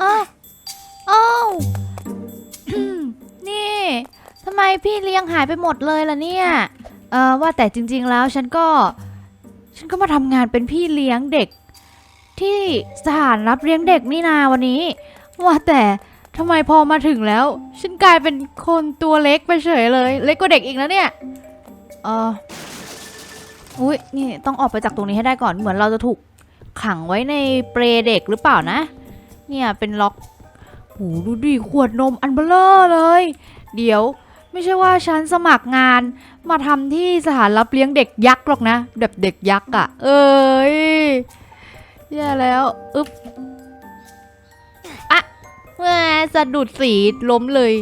อ้าวอ้านี่ทำไมพี่เลี้ยงหายไปหมดเลยล่ะเนี่ย เออว่าแต่จริง ๆ แล้วฉันก็ ฉันก็มาทำงานเป็นพี่เลี้ยงเด็ก ที่สถานรับเลี้ยงเด็กนี่นาวันนี้ ว่าแต่ทำไมพอมาถึงแล้ว ฉันกลายเป็นคนตัวเล็กไปเฉยเลย เล็กกว่าเด็กอีกแล้วเนี่ย เอออุ้ยนี่ต้องออกไปจากตรงนี้ให้ได้ก่อนเหมือนเราจะถูกขังไว้ในเปรเด็กหรือเปล่านะ เนี่ยเป็นล็อกโหดูดิขวดนมอันเบลอเลย เดี๋ยวไม่ใช่ว่าฉันสมัครงานมาทำที่สถานรับเลี้ยงเด็กยักษ์หรอกนะ แบบเด็กยักษ์อะ่ะ เอ้ยแย่แล้วอึ๊บอะแหม่สะดุดสีล้มเลย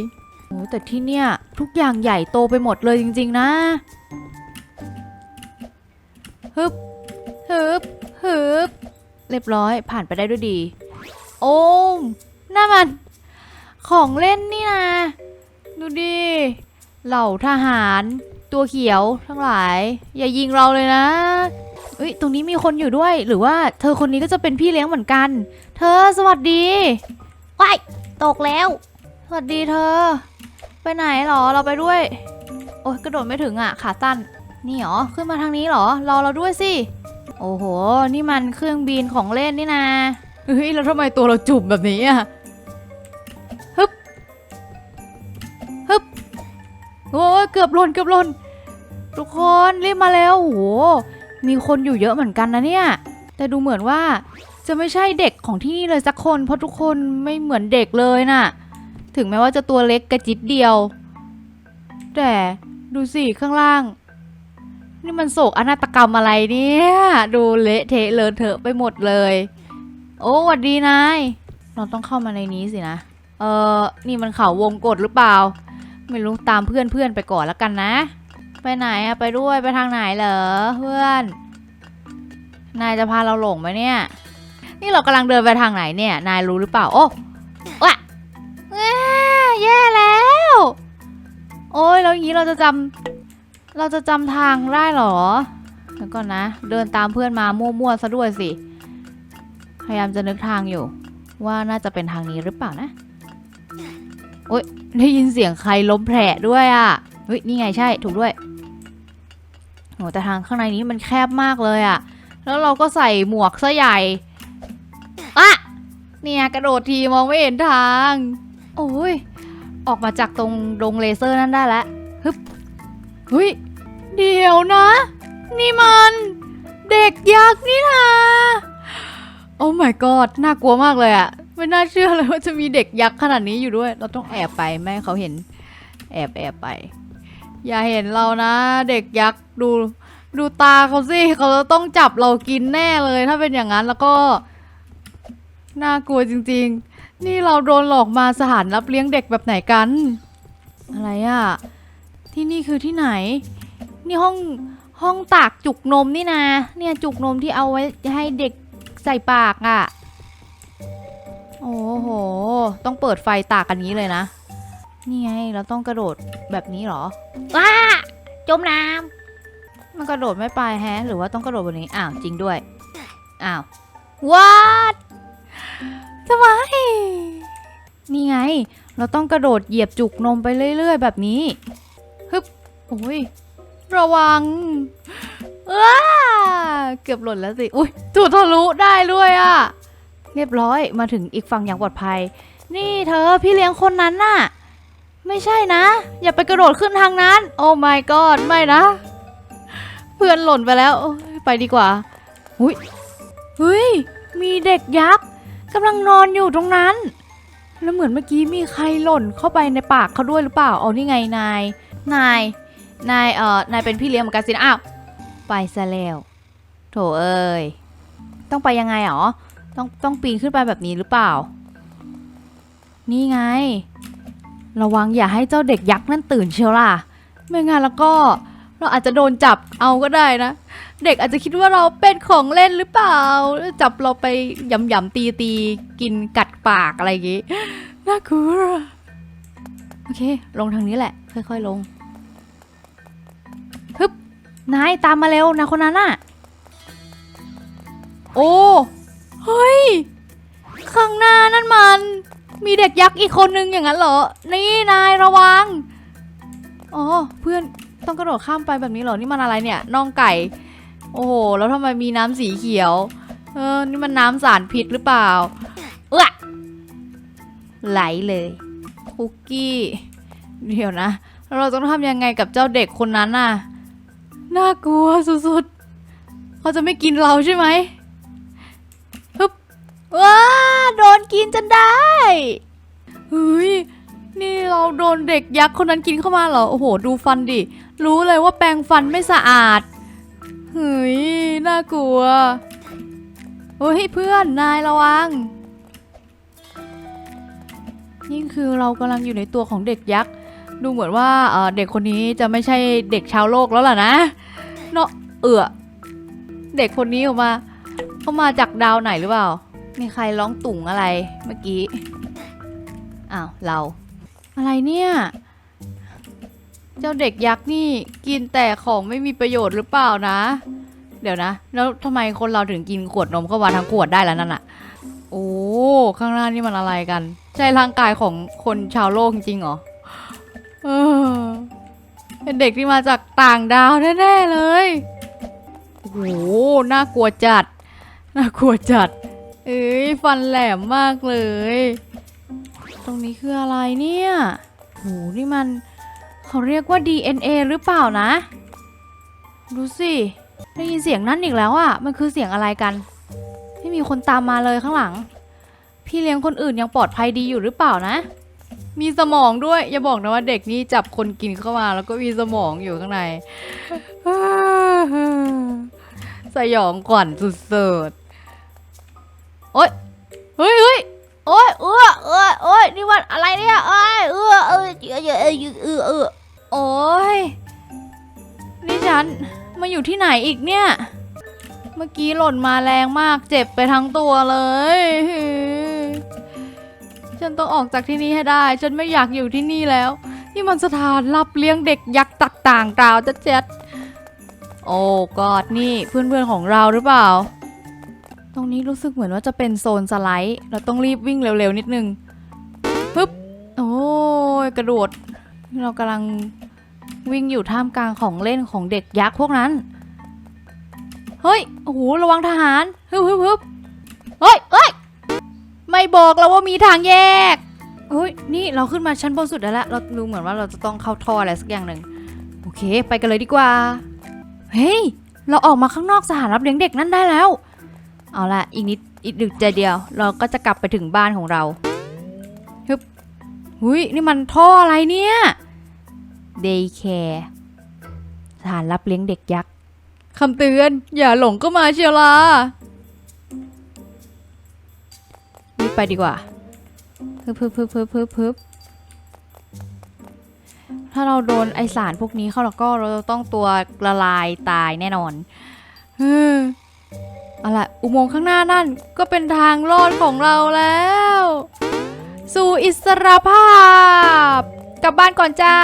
โอ้แต่ที่เนี่ย ทุกอย่างใหญ่โตไปหมดเลยจริง ๆ นะฮึบฮึบฮึบเรียบร้อยผ่านไปได้ด้วยดี โอ้มน่ามันของเล่นนี่นะ ดูดิ เหล่าทหารตัวเขียวทั้งหลาย อย่ายิงเราเลยนะเอ้ยตรงนี้มีคนอยู่ด้วย หรือว่าเธอคนนี้ก็จะเป็นพี่เลี้ยงเหมือนกัน เธอสวัสดีว้ายตกแล้ว สวัสดีเธอ ไปไหนหรอเราไปด้วย โอ้ยกระโดดไม่ถึงอะขาสั้นนี่หรอขึ้นมาทางนี้หรอรอเราด้วยสิ โอ้โห นี่มันเครื่องบินของเล่นนี่นะ เฮ้ยแล้วทำไมตัวเราจุ่มแบบนี้อะฮึบฮึบโอ้ยเกือบหล่นเกือบหล่นทุกคนรีบมาแล้วโอ้โหมีคนอยู่เยอะเหมือนกันนะเนี่ย แต่ดูเหมือนว่าจะไม่ใช่เด็กของที่นี่เลยสักคน เพราะทุกคนไม่เหมือนเด็กเลยน่ะ ถึงแม้ว่าจะตัวเล็กกระจิตเดียว แต่ดูสิข้างล่าง นี่มันโศกอนาตกรรมอะไรเนี่ย ดูเละเทะเลอะเทอะไปหมดเลย โอ้หวัดดีนาย เราต้องเข้ามาในนี้สินะ เออนี่มันเขาวงกฏหรือเปล่า ไม่รู้ตามเพื่อนเพื่อนไปก่อนแล้วกันนะ ไปไหนอะไปด้วยไปทางไหนเหรอเพื่อน นายจะพาเราหลงไหมเนี่ย นี่เรากำลังเดินไปทางไหนเนี่ย นายรู้หรือเปล่า โอ้วะแย่แย่แล้ว โอ้ยแล้วอย่างนี้เราจะจำเราจะจำทางได้หรอเดี๋ยวก่อนนะ เดินตามเพื่อนมามั่วๆซะด้วยสิ พยายามจะนึกทางอยู่ ว่าน่าจะเป็นทางนี้หรือเปล่านะได้ยินเสียงใครล้มแผลด้วยอะเฮ้ยนี่ไงใช่ถูกด้วยโหแต่ทางข้างในนี้มันแคบมากเลยอะ แล้วเราก็ใส่หมวกซะใหญ่อะเนี่ยกระโดดทีมองไม่เห็นทาง โอ้ยออกมาจากตรงดงเลเซอร์นั่นได้แล้วฮึบเฮ้ยเดี๋ยวนะ นี่มัน เด็กยักษ์นี่นะ อ้ my god น่ากลัวมากเลยอะไม่น่าเชื่อเลยว่าจะมีเด็กยักษ์ขนาดนี้อยู่ด้วย เราต้องแอบไปไม่เขาเห็น แอบแอบไป อย่าเห็นเรานะ เด็กยักษ์ดูดูตาเขาสิเขาจะต้องจับเรากินแน่เลย ถ้าเป็นอย่างนั้นแล้วก็ น่ากลัวจริง ๆ นี่เราโดนหลอกมาสถานรับเลี้ยงเด็กแบบไหนกัน อะไรอะที่นี่คือที่ไหน นี่ห้องห้องตากจุกนมนี่นะ เนี่ยจุกนมที่เอาไว้ให้เด็ก ใส่ปากอะ่ะ โอ้โห ต้องเปิดไฟตากกันนี้เลยนะ นี่ไง เราต้องกระโดดแบบนี้เหรอ ว้า จมน้ำ มันกระโดดไม่ไปแฮะ หรือว่าต้องกระโดดบนนี้ อ้าว จริงด้วย อ้าว what ทำไม นี่ไง เราต้องกระโดดเหยียบจุกนมไปเรื่อย ๆ แบบนี้ ฮึบโอ้ย ระวัง ว้าเกือบหล่นแล้วสิ อุ้ยถูกทะลุได้ด้วยอะ เรียบร้อยมาถึงอีกฝั่งอย่างปลอดภัย นี่เธอพี่เลี้ยงคนนั้นน่ะ ไม่ใช่นะ อย่าไปกระโดดขึ้นทางนั้น โอ้ my god ไม่นะ เพื่อนหล่นไปแล้ว ไปดีกว่าหุยเฮ้ย มีเด็กยักษ์กำลังนอนอยู่ตรงนั้น แล้วเหมือนเมื่อกี้มีใครหล่นเข้าไปในปากเขาด้วยหรือเปล่า เอานี่ไงนาย นาย นาย เอ่อ นายเป็นพี่เลี้ยงเหมือนกันสินะ อ้าว ไปซะแล้วโถเอ้ยต้องไปยังไงหรอต้องต้องปีนขึ้นไปแบบนี้หรือเปล่า นี่ไง ระวังอย่าให้เจ้าเด็กยักษ์นั่นตื่นเชียวล่ะ ไม่งั้นแล้วก็เราอาจจะโดนจับเอาก็ได้นะ เด็กอาจจะคิดว่าเราเป็นของเล่นหรือเปล่า จับเราไปยำยำตีตีกินกัดปากอะไรอย่างงี้น่ากลัวโอเค ลงทางนี้แหละ ค่อยๆลง นายตามมาเร็วนะคนนั้นน่ะโอ้เฮ้ยข้างหน้านั่นมัน มีเด็กยักษ์อีกคนนึงอย่างนั้นเหรอ นี่นายระวังอ๋อเพื่อนต้องกระโดดข้ามไปแบบนี้เหรอนี่มันอะไรเนี่ยน่องไก่ โอ้โหแล้วทำไมมีน้ำสีเขียว เออนี่มันน้ำสารพิษหรือเปล่าเออไหลเลยคุกกี้ เดี๋ยวนะ เราต้องทำยังไงกับเจ้าเด็กคนนั้นน่ะ น่ากลัวสุดๆ เขาจะไม่กินเราใช่ไหมฮึบว้าโดนกินจนได้เฮ้ยนี่เราโดนเด็กยักษ์คนนั้นกินเข้ามาเหรอ โอ้โห ดูฟันดิ รู้เลยว่าแปรงฟันไม่สะอาดเฮ้ยน่ากลัวเฮ้ยเพื่อนนายระวังนี่คือเรากำลังอยู่ในตัวของเด็กยักษ์ ดูเหมือนว่าเอ่อเด็กคนนี้จะไม่ใช่เด็กชาวโลกแล้วล่ะนะ เนาะเอือเด็กคนนี้ออกมาเขามาจากดาวไหนหรือเปล่า มีใครร้องตุ่งอะไรเมื่อกี้ อ้าวเรา อะไรเนี่ย เจ้าเด็กยักษ์นี่กินแต่ของไม่มีประโยชน์หรือเปล่านะ เดี๋ยวนะ แล้วทำไมคนเราถึงกินขวดนมเข้ามาทั้งขวดได้แล้วนั่นอะโอ้ ข้างหน้านี่มันอะไรกัน ใช่ร่างกายของคนชาวโลกจริงเหรอ เออ เป็นเด็กที่มาจากต่างดาวแน่ๆเลย โอ้โห น่ากลัวจัด น่ากลัวจัด เอ้ย ฟันแหลมมากเลย ตรงนี้คืออะไรเนี่ยโห นี่มันเขาเรียกว่า DNA หรือเปล่านะ ดูสิ ได้ยินเสียงนั่นอีกแล้วอะ่ะมันคือเสียงอะไรกัน ไม่มีคนตามมาเลยข้างหลัง พี่เลี้ยงคนอื่นยังปลอดภัยดีอยู่หรือเปล่านะ มีสมองด้วย อย่าบอกนะว่าเด็กนี่จับคนกินเข้ามาแล้วก็มีสมองอยู่ข้างใน สยองขวัญสุดๆโอ๊ยเฮ้ยเฮ้ยโอ๊ยเออเออโอ๊ยนี่มันอะไรเนี่ยเอ้ยเออเออเออเออเออเออเออโอ๊ยนี่ฉันมาอยู่ที่ไหนอีกเนี่ย เมื่อกี้หล่นมาแรงมากเจ็บไปทั้งตัวเลย ฉันต้องออกจากที่นี่ให้ได้ ฉันไม่อยากอยู่ที่นี่แล้ว นี่มันสถานรับเลี้ยงเด็กยักษ์ตักต่างดาวจะเจ็ดโอ้กอดนี่เพื่อนๆของเราหรือเปล่า ตรงนี้รู้สึกเหมือนว่าจะเป็นโซนสไลด์ เราต้องรีบวิ่งเร็วๆนิดนึงปึ๊บ โอ้ยกระโดด เรากำลังวิ่งอยู่ท่ามกลางของเล่นของเด็กยักษ์พวกนั้น เฮ้ย โอ้โห ระวังทหาร ฮึบฮึบฮึบเฮ้ยเฮ้ย ไม่บอกเราว่ามีทางแยกเฮ้ยนี่เราขึ้นมาชั้นบนสุดแล้วละเราดูเหมือนว่าเราจะต้องเข้าท่ออะไรสักอย่างหนึ่งโอเค ไปกันเลยดีกว่า เฮ้ย เราออกมาข้างนอกสถานรับเลี้ยงเด็กนั่นได้แล้ว เอาละอีกนิดอีกดึกใจเดียว เราก็จะกลับไปถึงบ้านของเราฮึบหุยนี่มันท่ออะไรเนี่ย Day Care สถานรับเลี้ยงเด็กยักษ์คำเตือน อย่าหลงก็มาเชียวล่ะ ไปดีกว่าพึบพึบพึบพึบพึบพึบถ้าเราโดนไอสารพวกนี้เข้าแล้วก็เราต้องตัวละลายตายแน่นอนเออาละอุโมงค์ข้างหน้านั่นก็เป็นทางรอดของเราแล้ว สู่อิสรภาพ กลับบ้านก่อนจ้า